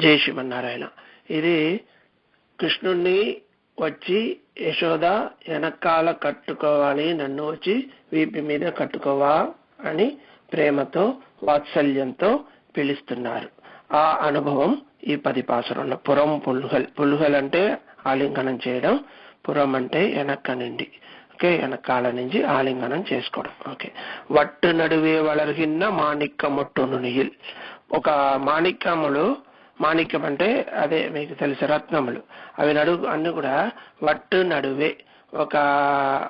జై శ్రీమన్నారాయణ. ఇది కృష్ణుణ్ణి వచ్చి యశోద వెనకాల కట్టుకోవాలి నన్ను వచ్చి వీపి మీద కట్టుకోవా అని ప్రేమతో వాత్సల్యంతో పిలుస్తున్నారు. ఆ అనుభవం ఈ పది పాసరంలో పురం పులుహల్ పులుహల్ అంటే ఆలింగనం చేయడం పురం అంటే వెనక్క నుండి ఓకే వెనకాల నుంచి ఆలింగనం చేసుకోవడం. ఓకే. వట్టు నడువే వలర్గిన్న మాణిక్క మొట్టును నిగిల్ ఒక మాణిక్యములు మాణిక్యం అంటే అదే మీకు తెలుసు రత్నములు. అవి నడుగు అన్ని కూడా వట్టు నడువే. ఒక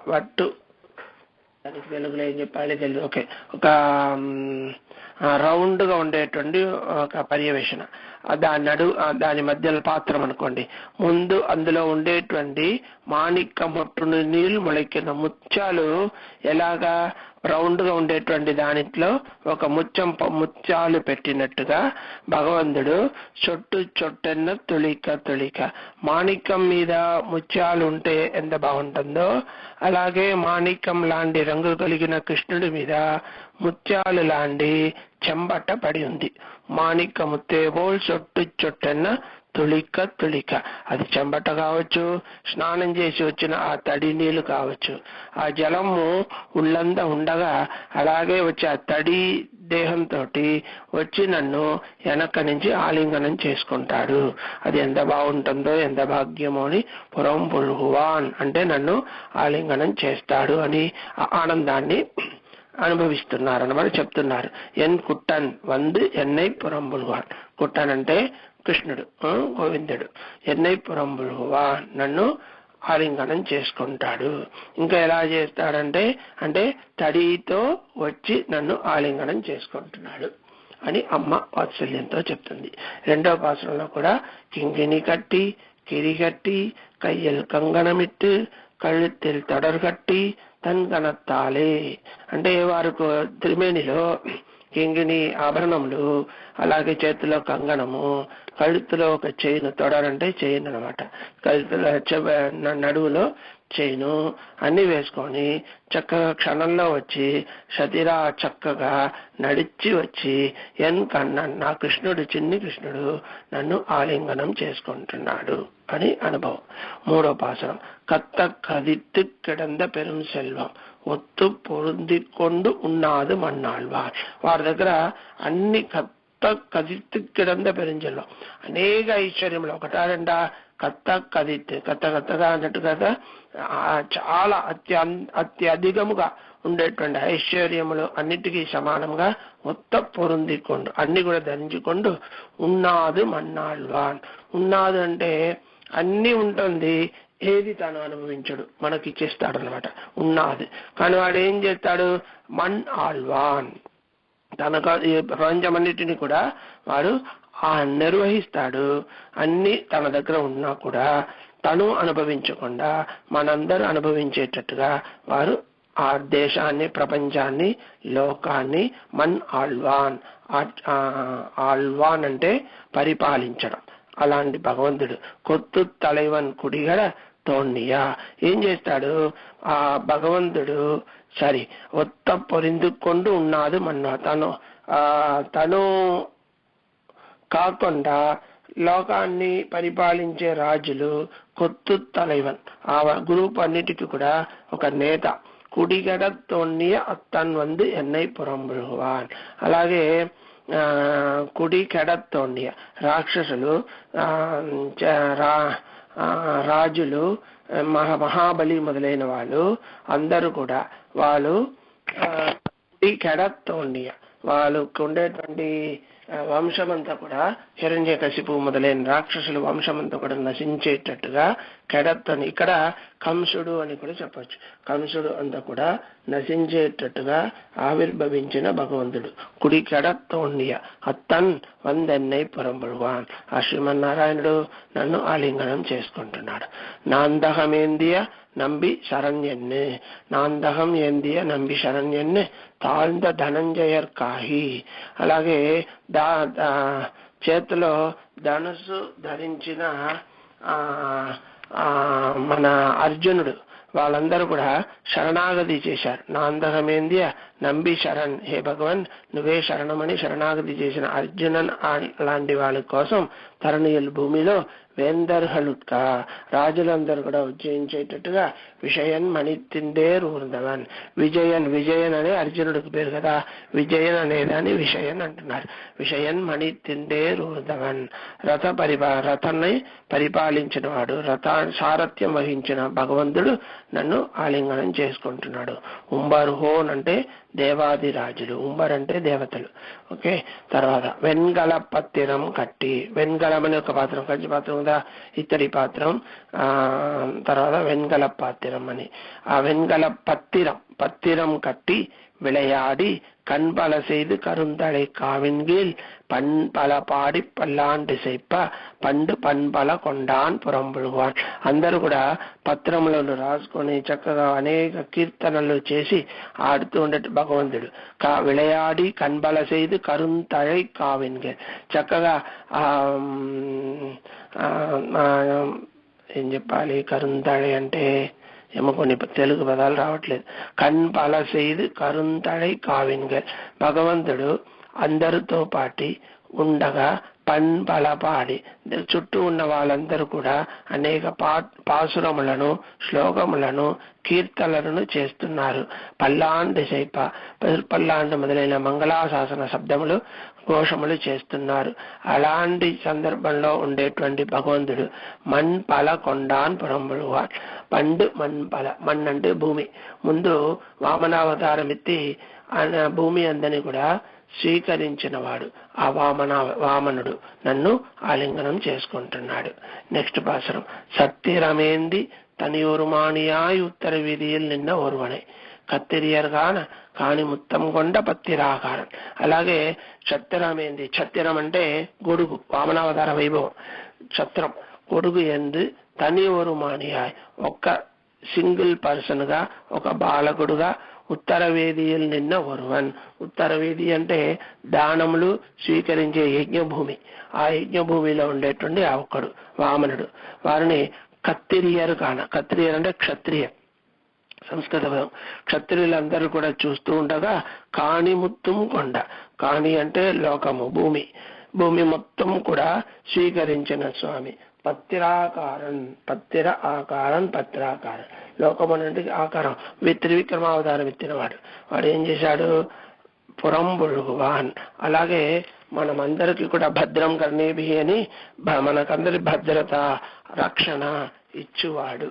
వట్టు. దానికి తెలుగులో ఏం చెప్పాలి తెలియదు. ఓకే. ఒక రౌండ్గా ఉండేటువంటి ఒక పర్యవేక్షణ. దాని నడు దాని మధ్యలో పాత్రం అనుకోండి. ముందు అందులో ఉండేటువంటి మాణిక మొట్టును నీళ్ళు మొలకెన్న ముత్యాలు ఎలాగా రౌండ్గా ఉండేటువంటి దానిట్లో ఒక ముత్యం ప- ముత్యాలు పెట్టినట్టుగా భగవంతుడు చొట్టు చొట్టెన్న తొలిక తొలిక. మాణిక్యం మీద ముత్యాలు ఉంటే ఎంత బాగుంటుందో అలాగే మాణిక్యం లాంటి రంగు కలిగిన కృష్ణుడి మీద ముత్యాలు లాంటి చెంబట పడి ఉంది. మాణికము తేబోల్ చొట్టు చొట్టన్న తుళిక తుళిక అది చెంబట కావచ్చు స్నానం చేసి వచ్చిన ఆ తడి నీళ్ళు కావచ్చు ఆ జలము ఉళ్ళంద ఉండగా అలాగే వచ్చి ఆ తడి దేహంతో వచ్చి నన్ను వెనక నుంచి ఆలింగనం చేసుకుంటాడు అది ఎంత బాగుంటుందో ఎంత భాగ్యమో అని పురం పుల్హువాన్ అంటే నన్ను ఆలింగనం చేస్తాడు అని ఆనందాన్ని అనుభవిస్తున్నారు అన్నమాట చెప్తున్నారు. ఎన్ కుట్టన్ వందు ఎన్నై పురంబులువాన్. కుట్టన్ అంటే కృష్ణుడు గోవిందుడు. ఎన్నై పురంబులువా నన్ను ఆలింగనం చేసుకుంటాడు. ఇంకా ఎలా చేస్తాడంటే అంటే తడితో వచ్చి నన్ను ఆలింగనం చేసుకుంటున్నాడు అని అమ్మ వాత్సల్యంతో చెప్తుంది. రెండవ పాసరంలో కూడా కింగిని కట్టి కిరి కట్టి కయ్యల్ కంగణమిట్టు కళ్ళెత్తిల్ తొడరు కట్టి తన్ అంటే వారు త్రిమేణిలో కింగిని ఆభరణములు అలాగే చేతిలో కంగణము కழுతులో ఒక చైన్ తొడాలంటే చైన్ అనమాట కழுతులో నడువులో చైను అన్ని వేసుకొని చక్కగా క్షణంలో వచ్చి సతిరా చక్కగా నడిచి వచ్చి ఎన్ కన్న నా కృష్ణుడు చిన్ని కృష్ణుడు నన్ను ఆలింగనం చేసుకుంటున్నాడు. అని అనుభవం. మూడో పాసరం కత్త కదిత్తు కిడంద పెరుం సెల్వం. ఒత్తు పొరుందికొండు ఉన్నాదు మన్నాళ్వార్ వారి దగ్గర అన్ని కత్త కదిత్తు కిడంద పెరుంచెల్వం అనేక ఐశ్వర్యములు. ఒకటా రెండా కత్త కదిత్తు. కత్త కత్తగా అన్నట్టు కదా చాలా అత్య అత్యధికముగా ఉండేటువంటి ఐశ్వర్యములు అన్నిటికీ సమానంగా మొత్తం పొరుందికొండు. అన్ని కూడా ధరించుకొండు. ఉన్నాదు మన్నాళ్వాన్ ఉన్నాదు అంటే అన్ని ఉంటుంది. ఏది తాను అనుభవించడు. మనకి ఇచ్చేస్తాడు అనమాట ఉన్నది. కానీ వాడు ఏం చేస్తాడు మన్ ఆల్వాన్ తనకు ప్రపంచం ప్రపంచమన్నిటిని కూడా వాడు ఆ నిర్వహిస్తాడు. అన్ని తన దగ్గర ఉన్నా కూడా తను అనుభవించకుండా మనందరూ అనుభవించేటట్టుగా వారు ఆ దేశాన్ని ప్రపంచాన్ని లోకాన్ని మన్ ఆల్వాన్ ఆల్వాన్ అంటే పరిపాలించడం. అలాంటి భగవంతుడు కొత్తు తలైవన్ కుడిగడ తోండియా. ఏం చేస్తాడు? ఆ భగవంతుడు సారీ ఒత్త పొరిందుకొండు ఉన్నాడు మన్నా తను ఆ తను కాకుండా లోకాన్ని పరిపాలించే రాజులు కొత్తు తలైవన్. ఆ గ్రూప్ అన్నిటికీ కూడా ఒక నేత. కుడిగడ తోణ్ణియ అత్తన్ వందు ఎన్నై పురంబువాన్ అలాగే కుడి కెడత్తోండియ రాక్షసులు ఆ, రా- రాజులు మహా మహాబలి మొదలైన వాళ్ళు అందరూ కూడా వాళ్ళు ఆ, కుడి కెడత్తోండి వాళ్ళకు ఉండేటువంటి వంశమంతా కూడా హిరణ్య కసిపు మొదలైన రాక్షసుల వంశమంతా కూడా నశించేటట్టుగా కెడత్తని ఇక్కడ కంసుడు అని కూడా చెప్పచ్చు. కంసుడు అంతా కూడా నశించేటట్టుగా ఆవిర్భవించిన భగవంతుడు. కుడి కెడత్తోండియ అత్తన్ వందన్నై పరంబడువాన్ ఆ శ్రీమన్నారాయణుడు నన్ను ఆలింగనం చేసుకుంటున్నాడు. నాందహమేందియ నంబి శరణ్యన్ని. నాందహం ఏందియ నంబి శరణ్యన్ని. తాழ்ந்த ధనంజయర్ కాహి. అలాగే దా చేతిలో ధనుసు ధరించిన ఆ మన అర్జునుడు వాళ్ళందరూ కూడా శరణాగతి చేశారు. నాందహమేంద్య నంబి శరణ్ హే భగవన్ నువ్వే శరణమని శరణాగతి చేసిన అర్జునన్ లాంటి వాళ్ళ కోసం తరణీయులు భూమిలో వేందర్హలుట్క రాజులందరూ కూడా ఉజ్జయించేటట్టుగా విషయన్ మణితిండేర్ వృందవన్ విజయన్ విజయన్ అనే అర్జునుడికి పేరు కదా. విజయన్ అనేదాన్ని విషయన్ అంటున్నారు. విషయన్ మణితిండేర్ వృందవన్ రథ పరిపా రథాన్ని పరిపాలించిన వాడు రథ సారథ్యం వహించిన భగవంతుడు నన్ను ఆలింగనం చేసుకుంటున్నాడు. ఉంబరు హోన్ అంటే దేవాది రాజులు ఉంబర్ అంటే దేవతలు. ఓకే? తర్వాత వెన్గల పత్తిరం కట్టి వెన్గలం అనే ఒక పాత్రం కంచి పాత్రం కదా? ఇత్తడి పాత్రం. ఆ తర్వాత వెన్గల పాత్రం అని. ఆ వెన్గల పత్తిరం పత్తిరం కట్టి விளையாடி கண்பல செய்து கருந்தடை காவின்கீழ் பண் பல பாடி பல்லாண்டு செய்ப்ப పండు పన్పల కొండాన్ పురంబుడువాన్ అందరూ కూడా పత్రములను రాసుకొని చక్కగా అనేక కీర్తనలు చేసి ఆడుతూ ఉండేటి భగవంతుడు కా విளையாடி కన్బల చేదు కరుంతళై కావిన్గే చక్కగా ఏం చెప్పాలి కరుంతళై అంటే ఏమో కొన్ని తెలుగు పదాలు రావట్లేదు కణ్ పల செய்து కరుంతళై కావిన్గల్ భగవంతుడు అందరితో పాటి ఉండగా పన్ పాడి చుట్టూ ఉన్న వాళ్ళందరూ కూడా అనేక పా పాసురములను శ్లోకములను కీర్తనలను చేస్తున్నారు. పల్లాంటి శైప పల్లాండు మొదలైన మంగళాశాసన శబ్దములు ఘోషములు చేస్తున్నారు. అలాంటి సందర్భంలో ఉండేటువంటి భగవంతుడు మన్ పల కొండాన్ పురంబుడువా పండు మన్ పల మన్ అంటే భూమి. ముందు వామనావతారం ఎత్తి భూమి అందని కూడా స్వీకరించిన వాడు ఆ వామన వామనుడు నన్ను ఆలింగనం చేసుకుంటున్నాడు. నెక్స్ట్ పాసరం. సత్యరమేంది తనియురుమాణియాయ్ ఉత్తర వీధిயில் నిన్న ఒరువనే కత్తిరియర్గాన కాని ముత్తం కొండ పత్తిరాకారం అలాగే ఛత్తిరమేంది ఛత్రం అంటే గొడుగు వామనావతార వైభవం. ఛత్రం గొడుగు ఎందు తని ఒరు మానియాయ్. ఒక్క సింగిల్ పర్సన్గా ఒక బాలకుడుగా ఉత్తరవేదియల్ నిన్న ఒరువన్. ఉత్తరవేది అంటే దానములు స్వీకరించే యజ్ఞభూమి. ఆ యజ్ఞభూమిలో ఉండేటువంటి ఆ ఒక్కడు వామనుడు. వారిని కత్తిరియరు కాన. కత్తిరియర్ అంటే క్షత్రియ సంస్కృత పదం. క్షత్రియులందరూ కూడా చూస్తూ ఉండగా కాణి ముత్తం కొండ. కాణి అంటే లోకము భూమి. భూమి మొత్తం కూడా స్వీకరించిన స్వామి. పత్రాకారం పత్తిర ఆకారం పత్రాకారం. లోకం అనేది ఆకారం. విత్రి విక్రమావతారం ఎత్తినవాడు. వాడు ఏం చేశాడు? పురంబుడుగువాన్ అలాగే మనమందరికి కూడా భద్రం కర్ణేభి అని మనకందరి భద్రత రక్షణ ఇచ్చువాడు.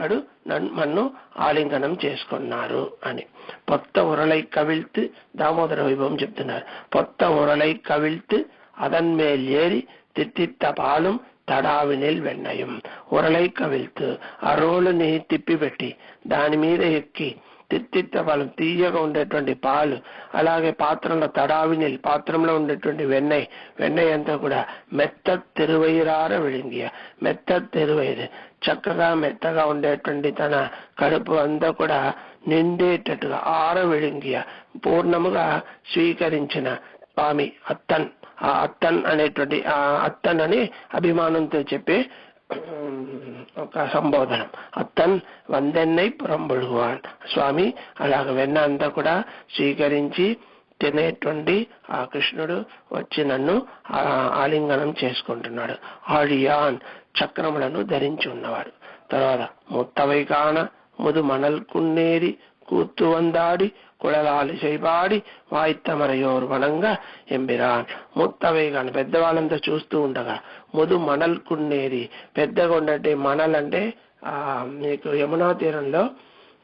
వాడు నన్ను ఆలింగనం చేసుకున్నారు అని. పొత్త ఉరలై కవిల్త్ దామోదర వైభవం చెప్తున్నారు. పొత్త ఉరలై కవిల్త్ అదన్మేల్ ఏరి తిత్తిత్త పాలం తడావినిల్ వెన్నయం. ఉరలై కవిల్తు ఆ రోలుని తిప్పిపెట్టి దాని మీద ఎక్కి తిత్తిత్త పాలు తీయగా ఉండేటువంటి పాలు అలాగే పాత్రలో తడావినిల్ పాత్రంలో ఉండేటువంటి వెన్నై వెన్నెయ్ అంతా కూడా మెత్త తెరువైరార విళింగియ మెత్త తెరువైరు చక్కగా మెత్తగా ఉండేటువంటి తన కడుపు అంతా కూడా నిండేటట్టుగా ఆర విళింగియ పూర్ణముగా స్వీకరించిన స్వామి అత్తన్ ఆ అత్తన్ అనేటువంటి ఆ అత్తన్ అని అభిమానంతో చెప్పే ఒక సంబోధనం. అత్తన్ వందెన్నై పురంబుడువాన్. స్వామి అలాగ వెన్న అంతా కూడా స్వీకరించి తినేటువంటి ఆ కృష్ణుడు వచ్చి నన్ను ఆ ఆలింగనం చేసుకుంటున్నాడు. ఆడియాన్ చక్రములను ధరించి ఉన్నవాడు. తర్వాత ముత్తవై కాన ముదు మనల్ కున్నేరి కూత్తు వందాడి కుళలాలి చేయబాడి వాయిత్తమరయోరు వనంగా ఎంబిరాన్. ముత్తవై పెద్దవాళ్ళంతా చూస్తూ ఉండగా ముదు మణల్ కున్నేరి పెద్దగా ఉండటే మనల్ అంటే ఆ మీకు యమునా తీరంలో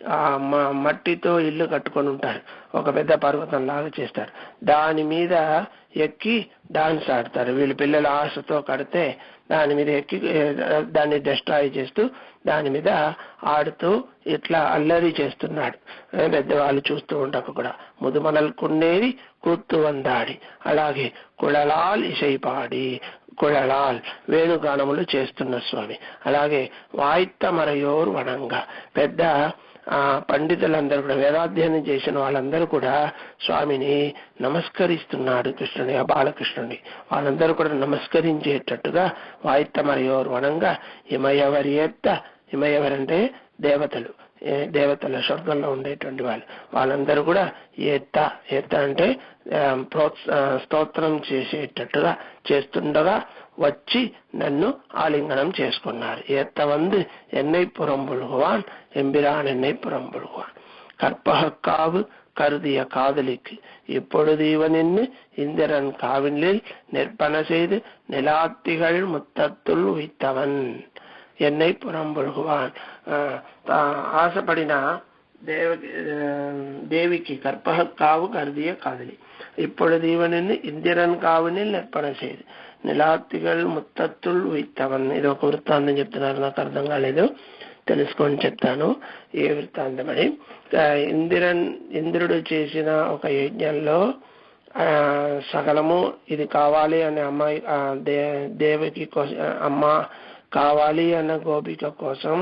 ఆ మ- మట్టితో ఇల్లు కట్టుకొని ఉంటారు. ఒక పెద్ద పర్వతం లాగా చేస్తారు. దాని మీద ఎక్కి డాన్స్ ఆడతారు. వీళ్ళు పిల్లల ఆశతో కడితే దాని మీద ఎక్కి దాన్ని డిస్ట్రాయ్ చేస్తూ దాని మీద ఆడుతూ ఇట్లా అల్లరి చేస్తున్నాడు. పెద్దవాళ్ళు చూస్తూ ఉండక కూడా ముదుమనల్ కున్నేరి కూత్తు వందాడి. అలాగే కుళలాల్ ఇసైపాడి. కుళలాల్ వేణుగానములు చేస్తున్న స్వామి. అలాగే వాయిత్తమరయోర్ వనంగా పెద్ద పండితులందరూ కూడా వేదాధ్యయనం చేసిన వాళ్ళందరూ కూడా స్వామిని నమస్కరిస్తున్నాడు కృష్ణుని ఆ బాలకృష్ణుని. వాళ్ళందరూ కూడా నమస్కరించేటట్టుగా వాయిత్త వాయిత్తమరయోర్ వనంగా హిమయవరి ఎత్త హిమయవరంటే దేవతలు దేవతల స్వర్గంలో ఉండేటువంటి వాళ్ళు. వాళ్ళందరూ కూడా ఏత్త ఏత్త అంటే ప్రోత్స స్తోత్రం చేసేటట్టుగా చేస్తుండగా వచ్చి నన్ను ఆలింగనం చేసుకున్నారు ఏత్త வந்து என்னை புறம்புழுகுவான் எம்பிரான் என்னை புறம்புழுகுவான் கற்பகக்காவு கருதிய காதலிக்கு இப்பொழுது இவனின்னு இந்திரன் காவினில் நிற்பன செய்து நிலாத்திகள் முத்தத்துள் உய்த்தவன் என்னை புறம்புழுகுவான் ஆஹ் தா- ஆசைப்படினா தேவகி ஆஹ் தேவிக்கு கற்பகக்காவு கருதிய காதலி இப்பொழுது இவனின்னு இந்திரன் కావునిల్ నిర్పణ చేయదు నిలాత్తిగల్ ముత్తత్తుల్ వైత్తవన్ ఇది ఒక వృత్తాంతం చెప్తున్నారు నాకు అర్థం కాలేదు తెలుసుకొని చెప్తాను ఏ వృత్తాంతమని ఇందిరన్ ఇంద్రుడు చేసిన ఒక యజ్ఞంలో ఆ, సకలము ఇది కావాలి అనే అమ్మాయి దే దేవకి కోసం అమ్మ కావాలి అన్న గోపిక కోసం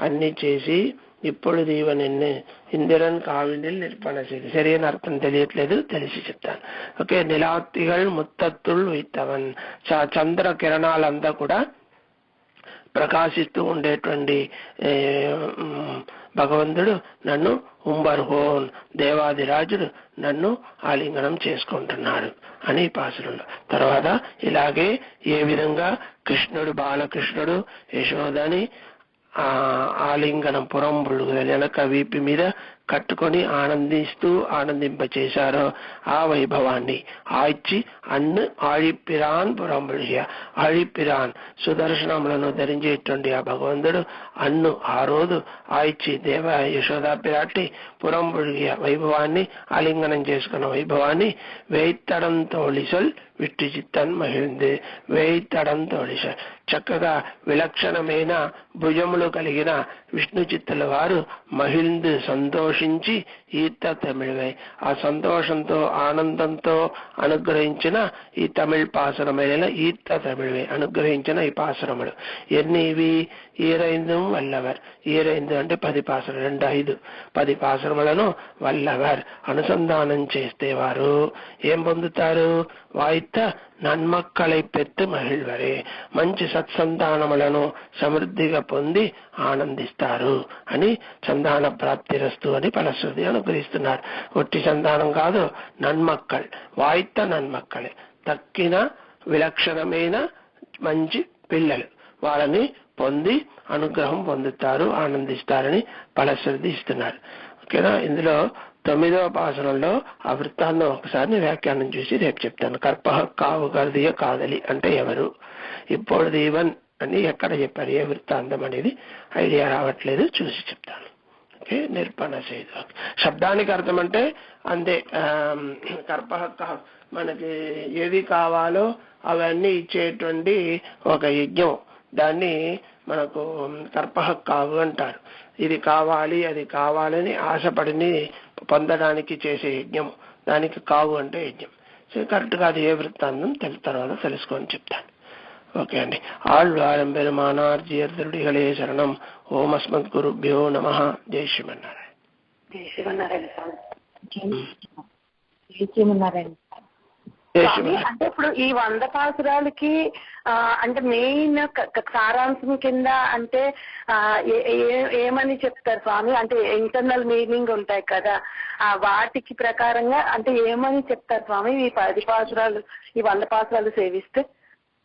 అన్ని చేసి ఇప్పుడు దీవనిన్ను ఇందిరన్ కావినిల్ నిర్పణ చేసి సరైన అర్థం తెలియట్లేదు తెలిసి చెప్తాను ఓకే నిలాత్తిగల్ ముత్తత్తుల్ వైతవన్ చంద్ర కిరణాలంతా కూడా ప్రకాశిస్తూ ఉండేటువంటి భగవంతుడు నన్ను ఉంబర్హోన్ దేవాదిరాజుడు నన్ను ఆలింగనం చేసుకుంటున్నాడు అని పాసురుడు తర్వాత ఇలాగే ఏ విధంగా కృష్ణుడు బాలకృష్ణుడు యశోదని ఆ ఆలింగనం పురంబుళ్ళు వెనక వీపి మీద కట్టుకొని ఆనందిస్తూ ఆనందింపచేశారో ఆ వైభవాన్ని. ఆయిచ్చి అన్ను ఆழிపిరాన్ పురంబుళియ ఆழிపిరాన్ సుదర్శనములను ధరించేటువంటి ఆ భగవంతుడు అన్ను ఆ రోజు ఆయిచ్చి దేవ యశోదా పిరాటి పురంబుళియ వైభవాన్ని ఆలింగనం చేసుకున్న వైభవాన్ని వేయిత్తడం తోళిసల్ విట్టు చిత్తన్ మహిళంది వేయిత్తడం తోళిసల్ చక్కగా విలక్షణమైన భుజములు కలిగిన విష్ణు చిత్తుల వారు సంతోష సంతోషించి ఈత తమిళవై ఆ సంతోషంతో ఆనందంతో అనుగ్రహించిన ఈ తమిళ్ పాసరమైన ఈత తమిళవై అనుగ్రహించిన ఈ పాసరములు. ఎన్ని ఇవి ఈరైందం వల్లవర్. ఈరైందు అంటే పది పాసరం రెండు ఐదు. పది పాసరములను వల్లవర్. అనుసంధానం చేస్తే వారు ఏం పొందుతారు? వాయిత నన్మక్కలై పెత్తు మహిళవరే మంచి సత్సంతానములను సమృద్ధిగా పొంది ఆనందిస్తారు అని సంతాన ప్రాప్తిరస్తు అని ఫలశ్రుతి అనుగ్రహిస్తున్నారు. ఒట్టి సంతానం కాదు నన్మక్కల్. వాయిత నన్మక్కలే. తక్కిన విలక్షణమైన మంచి పిల్లలు. వాళ్ళని పొంది అనుగ్రహం పొందుతారు ఆనందిస్తారని ఫలశ్రుతి ఇస్తున్నారు. ఓకేనా? ఇందులో తొమ్మిదవ పాసనంలో ఆ వృత్తాంతం ఒకసారి వ్యాఖ్యానం చూసి రేపు చెప్తాను. కర్ప కావు కర్దియ కాదలి అంటే ఎవరు? ఇప్పుడు దీవన్ అని ఎక్కడ చెప్పారు? ఏ వృత్తాంతం అనేది ఐడియా రావట్లేదు చూసి చెప్తాను. ఓకే? నిర్పణ చేయదు. శబ్దానికి అర్థం అంటే అంతే ఆమ్, కర్ప మనకి ఏది కావాలో అవన్నీ ఇచ్చేటువంటి ఒక యజ్ఞం. దాన్ని మనకు కర్పహ కావు అంటారు. ఇది కావాలి అది కావాలని ఆశపడిని పొందడానికి చేసే యజ్ఞం దానికి కావు అంటే యజ్ఞం. సో కరెక్ట్గా అది ఏ వృత్తాంతం తెలు తర్వాత తెలుసుకొని చెప్తాను. ఓకే అండి. ఆళ్వారం పెరుమానార్ జీర్దుడిగలే శరణం. ఓం అస్మద్ గురుభ్యో నమ. జై శ్రీమన్నారాయణ. జై స్వామి. జై శ్రీమన్నారాయణ. అంటే ఇప్పుడు ఈ వంద పాసురాలకి అంటే మెయిన్ సారాంశం కింద అంటే ఏమని చెప్తారు స్వామి? అంటే ఇంటర్నల్ మీనింగ్ ఉంటాయి కదా. ఆ వాటికి ప్రకారంగా అంటే ఏమని చెప్తారు స్వామి ఈ పది పాసురాలు ఈ వంద పాసురాలు సేవిస్తే?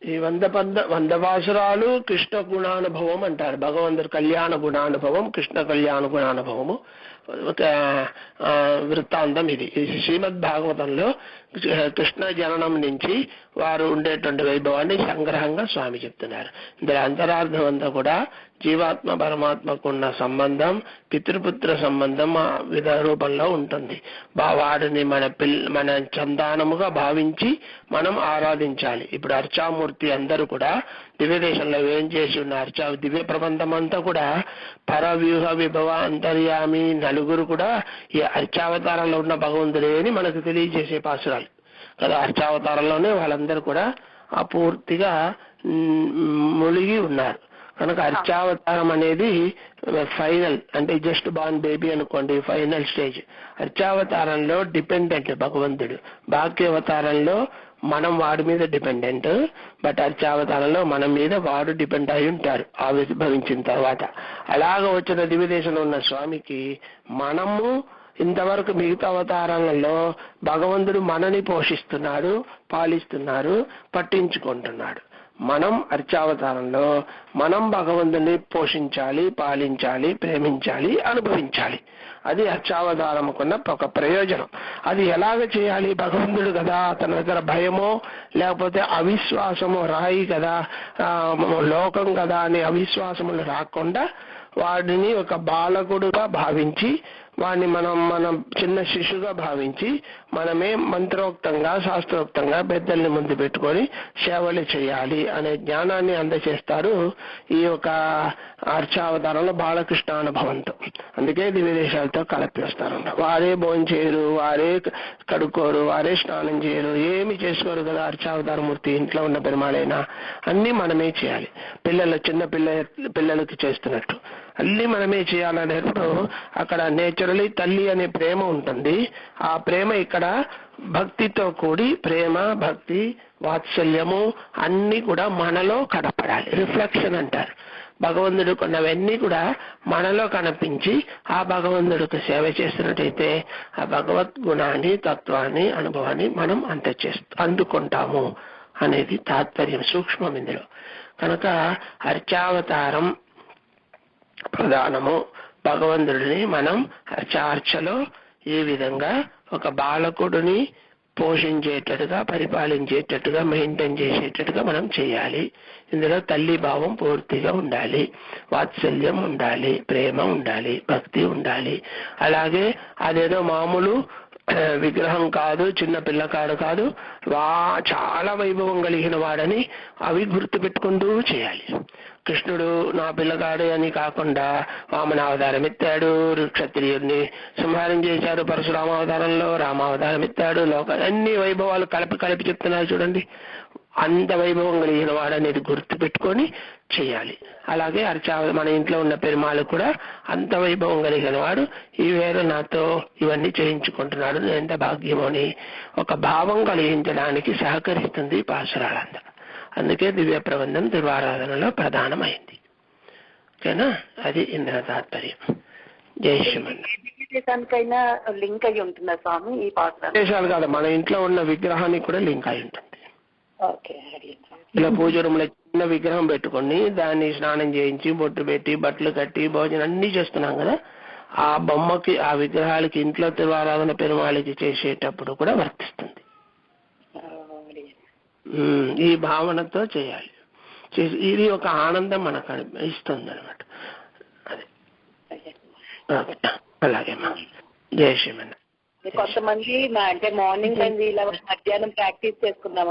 ఈ వంద పంద వంద వాసురాలు కృష్ణ గుణానుభవం అంటారు. భగవంతుడు కళ్యాణ గుణానుభవం కృష్ణ కళ్యాణ గుణానుభవము. ఒక వృత్తాంతం ఇది. శ్రీమద్ భాగవతంలో కృష్ణ జననం నుంచి వారు ఉండేటువంటి వైభవాన్ని సంగ్రహంగా స్వామి చెప్తున్నారు. ఇందులో అంతరార్థం అంతా కూడా జీవాత్మ పరమాత్మకు ఉన్న సంబంధం పితృపుత్ర సంబంధం విధ రూపంలో ఉంటుంది. వాడిని వారిని మన పిల్ మన సంతానముగా భావించి మనం ఆరాధించాలి. ఇప్పుడు అర్చామూర్తి అందరూ కూడా దివ్య దేశంలో ఏం చేసి ఉన్న అర్చా దివ్య ప్రబంధం అంతా కూడా పరవ్యూహ విభవ అంతర్యామి నలుగురు కూడా ఈ అర్చావతారంలో ఉన్న భగవంతుడే అని మనకు తెలియజేసే పాసురాలు. కదా అర్చావతారంలోనే వాళ్ళందరూ కూడా ఆ పూర్తిగా మునిగి ఉన్నారు. కనుక అర్చావతారం అనేది ఫైనల్ అంటే జస్ట్ బాన్ బేబీ అనుకోండి ఫైనల్ స్టేజ్. అర్చావతారంలో డిపెండెంట్ భగవంతుడు. భాగ్యావతారంలో మనం వాడి మీద డిపెండెంట్ బట్ అర్చావతారంలో మన మీద వాడు డిపెండ్ అయి ఉంటారు ఆవిర్భవించిన తర్వాత. అలాగ వచ్చిన దివ్యదేశంలో ఉన్న స్వామికి మనము ఇంతవరకు మిగతా అవతారాలలో భగవంతుడు మనని పోషిస్తున్నాడు పాలిస్తున్నారు పట్టించుకుంటున్నాడు. మనం అర్చావతారంలో మనం భగవంతుని పోషించాలి పాలించాలి ప్రేమించాలి అనుభవించాలి. అది అర్చావతారముకున్న ఒక ప్రయోజనం. అది ఎలాగ చేయాలి భగవంతుడు కదా? అతని దగ్గర భయమో లేకపోతే అవిశ్వాసమో రాయి కదా? లోకం కదా అనే అవిశ్వాసములు రాకుండా వాడిని ఒక బాలకుడుగా భావించి వాడిని మనం మనం చిన్న శిష్యుగా భావించి మనమే మంత్రోక్తంగా శాస్త్రోక్తంగా పెద్దల్ని ముందు పెట్టుకొని సేవలు చేయాలి అనే జ్ఞానాన్ని అందజేస్తారు ఈ యొక్క అర్చావతారంలో బాలకృష్ణ అనుభవంతో. అందుకే ఇది విదేశాలతో వస్తారు. వారే భోంచేయరు వారే కడుక్కోరు వారే స్నానం చేయరు ఏమి చేసుకోరు కదా అర్చావతారమూర్తి ఇంట్లో ఉన్న పెరుమాళైనా. అన్ని మనమే చేయాలి. పిల్లలు చిన్న పిల్ల పిల్లలకి చేస్తున్నట్టు. అన్ని మనమే చేయాలనేప్పుడు అక్కడ నేచురలీ తల్లి అనే ప్రేమ ఉంటుంది. ఆ ప్రేమ ఇక్కడ భక్తితో కూడి ప్రేమ భక్తి వాత్సల్యము అన్ని కూడా మనలో కనపడాలి. రిఫ్లెక్షన్ అంటారు. భగవంతుడు కొన్నవన్నీ కూడా మనలో కనిపించి ఆ భగవంతుడికి సేవ చేస్తున్నట్టయితే ఆ భగవద్ గుణాన్ని తత్వాన్ని అనుభవాన్ని మనం అంత అందుకుంటాము అనేది తాత్పర్యం సూక్ష్మం ఇందులో. కనుక అర్చావతారం ప్రధానము. భగవంతుడిని మనం చార్చలో ఈ విధంగా ఒక బాలకుడిని పోషించేటట్టుగా పరిపాలించేటట్టుగా మెయింటైన్ చేసేటట్టుగా మనం చేయాలి. ఇందులో తల్లి భావం పూర్తిగా ఉండాలి. వాత్సల్యం ఉండాలి. ప్రేమ ఉండాలి. భక్తి ఉండాలి. అలాగే అదేదో మామూలు విగ్రహం కాదు చిన్న పిల్లకాడు కాదు వా చాలా వైభవం కలిగిన వాడని అవి గుర్తు పెట్టుకుంటూ చేయాలి. కృష్ణుడు నా పిల్లగాడు అని కాకుండా వామన ఎత్తాడు క్షత్రియుడిని సంహారం చేశాడు పరశురామ అవతారంలో రామావతారం ఎత్తాడు లోక అన్ని వైభవాలు కలిపి కలిపి చెప్తున్నారు చూడండి. అంత వైభవం కలిగిన వాడు అనేది గుర్తు పెట్టుకొని చేయాలి. అలాగే అర్చా మన ఇంట్లో ఉన్న పెరుమాళ్ళు కూడా అంత వైభవం కలిగిన వాడు ఈ వేరు నాతో ఇవన్నీ చేయించుకుంటున్నాడు నేను ఎంత భాగ్యమో అని ఒక భావం కలిగించడానికి సహకరిస్తుంది ఈ అందుకే దివ్య ప్రబంధం దివారాధనలో ప్రధానమైంది. ఓకేనా? అది ఇంద్ర తాత్పర్యం. జై శ్రీమన్ దేశానికైనా లింక్ అయి ఉంటుందా స్వామి ఈ పాత్ర? కాదు మన ఇంట్లో ఉన్న విగ్రహానికి కూడా లింక్ అయి ఉంటుంది. ఓకే ఇలా పూజ రూమ్లో చిన్న విగ్రహం పెట్టుకొని దాన్ని స్నానం చేయించి బొట్టు పెట్టి బట్టలు కట్టి భోజనం అన్ని చేస్తున్నాం కదా. ఆ బొమ్మకి ఆ విగ్రహాలకి ఇంట్లో తిరువారాధన పెరుమాళికి చేసేటప్పుడు కూడా వర్తిస్తుంది. ఈ భావనతో చేయాలి. చేసి ఇది ఒక ఆనందం మనకు ఇస్తుంది అనమాట అదే. అలాగే మా జయ శ్రీమన్ కొంతమంది అంటే మార్నింగ్ టైం వీళ్ళ మధ్యాహ్నం ప్రాక్టీస్ చేసుకుందాం